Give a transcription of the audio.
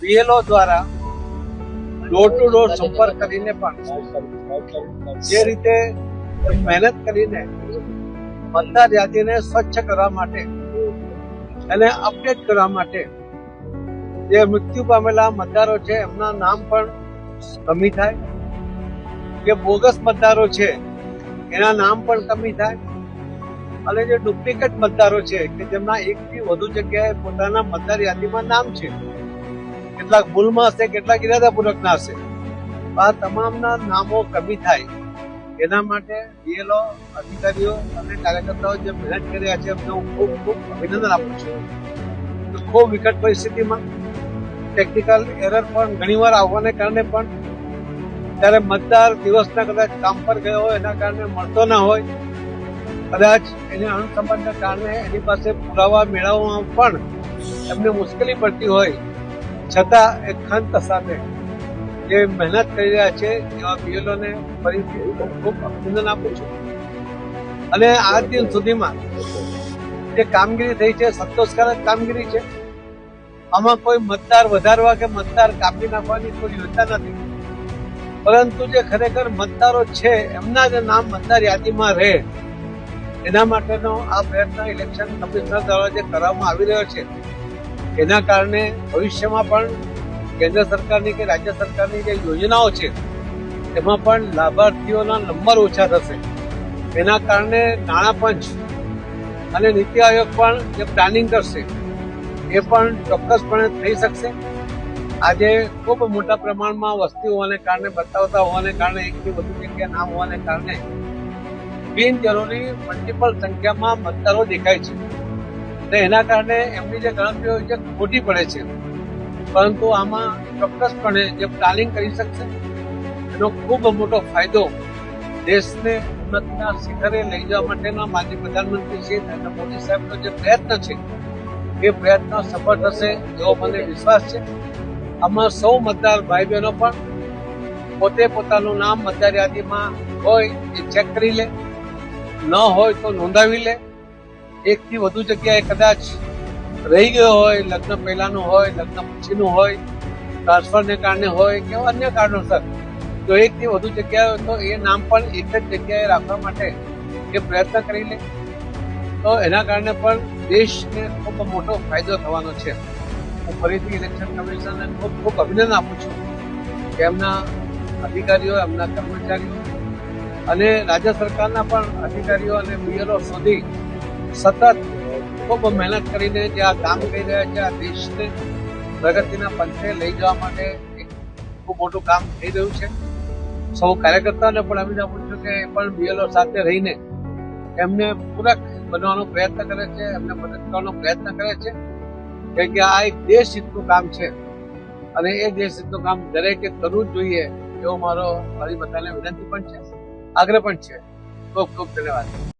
BLO દ્વારા door to door સંપર્ક કરીને પણ જે રીતે મહેનત કરીને મતદાર યાદીને સ્વચ્છ કરવા માટે અને અપડેટ કરવા માટે જે મૃત્યુ પામેલા મતદારો છે, એમના નામ પણ કમી થાય. જે બોગસ મતદારો છે, એના નામ પણ કમી થાય. અને જે ડુપ્લિકેટ મતદારો છે, કે જેમના એકથી વધુ જગ્યાએ પોતાના મતદાર યાદીમાં નામ છે કેટલાક ભૂલમાં હશે, કેટલાક ઇરાદાપૂર્વક ના હશે. આ તમામના નામો કમી થાય. એના માટે બીએલઓ અધિકારીઓ અને કાર્યકર્તાઓ જે મહેનત કરી રહ્યા છે, એમને હું ખૂબ ખૂબ અભિનંદન આપું છું. ખૂબ વિકટ પરિસ્થિતિમાં ટેકનિકલ એરર પણ ઘણીવાર આવવાને કારણે પણ ત્યારે મતદાર દિવસના કદાચ કામ પર ગયો હોય, એના કારણે મળતો ના હોય, કદાચ એને અણસંબંધના કારણે એની પાસે પુરાવા મેળવવામાં પણ એમને મુશ્કેલી પડતી હોય છતાં એક ખંત સાથે જે મહેનત કરી રહ્યા છે, એવા પીએલઓને ફરીથી ખૂબ ખૂબ અભિનંદન આપું છું. અને આ દિન સુધીમાં જે કામગીરી થઈ છે, સંતોષકારક કામગીરી છે, આમાં કોઈ મતદાર વધારવા કે મતદાર કાપી નાખવાની કોઈ યોજના નથી. પરંતુ જે ખરેખર મતદારો છે, એમના જે નામ મતદાર યાદીમાં રહે. એના માટેનો આ પ્રયત્ન ઇલેક્શન કમિશનર દ્વારા જે કરવામાં આવી રહ્યો છે એના કારણે ભવિષ્યમાં પણ કેન્દ્ર સરકારની કે રાજ્ય સરકારની જે યોજનાઓ છે, એમાં પણ લાભાર્થીઓના નંબર ઓછા થશે. એના કારણે નાણાં પંચ અને નીતિ આયોગ પણ જે પ્લાનિંગ કરશે, એ પણ ચોક્કસપણે થઈ શકશે. આજે ખૂબ મોટા પ્રમાણમાં વસ્તી હોવાને કારણે, બતાવતા હોવાને કારણે એકથી વધુ જગ્યા ના હોવાને કારણે બિનજરૂરી મલ્ટિપલ સંખ્યામાં મતદારો દેખાય છે. અને એના કારણે એમની જે ગણતરીઓ છે, ખોટી પડે છે. પરંતુ આમાં ચોક્કસપણે જે પ્લાનિંગ કરી શકશે, એનો ખૂબ મોટો ફાયદો દેશને ઉન્નતના શિખરે લઈ જવા માટેના માજી પ્રધાનમંત્રી શ્રી નરેન્દ્ર મોદી સાહેબનો જે પ્રયત્ન છે, એ પ્રયત્ન સફળ થશે એવો મને વિશ્વાસ છે. આમાં સૌ મતદાર ભાઈ બહેનો પણ પોતે પોતાનું નામ મતદાર યાદીમાં હોય એ ચેક કરી લે, ન હોય તો નોંધાવી લે એકથી વધુ જગ્યાએ કદાચ રહી ગયો હોય, લગ્ન પહેલાનું હોય, લગ્ન પછીનું હોય ટ્રાન્સફરને કારણે હોય કે અન્ય કારણોસર. જો એકથી વધુ જગ્યાએ તો એ નામ પણ એક જ જગ્યાએ રાખવા માટે એ પ્રયત્ન કરી લે. તો એના કારણે પણ દેશને ખૂબ મોટો ફાયદો થવાનો છે. હું ફરીથી ઇલેક્શન કમિશનને ખૂબ ખૂબ અભિનંદન આપું છું કે એમના અધિકારીઓ, એમના કર્મચારીઓ અને રાજ્ય સરકારના પણ અધિકારીઓ અને બીએલઓ સુધી સતત ખૂબ મહેનત કરીને જે આ કામ કરી રહ્યા છે આ દેશને પ્રગતિના પંથે લઈ જવા માટે એક ખૂબ મોટું કામ થઈ રહ્યું છે. સૌ કાર્યકર્તાઓને પણ અભિનંદન આપું છું કે એ પણ બીએલઓ સાથે રહીને એમને પૂરક બનવાનો પ્રયત્ન કરે છે, એમને મદદ કરવાનો પ્રયત્ન કરે છે કેમ કે આ એક દેશ હિતનું કામ છે. અને એ દેશ હિતનું કામ દરેકે કરવું જ જોઈએ એવો મારો મારી બધાને વિનંતી પણ છે. આગ્રહ પણ છે. ખૂબ ખૂબ ધન્યવાદ.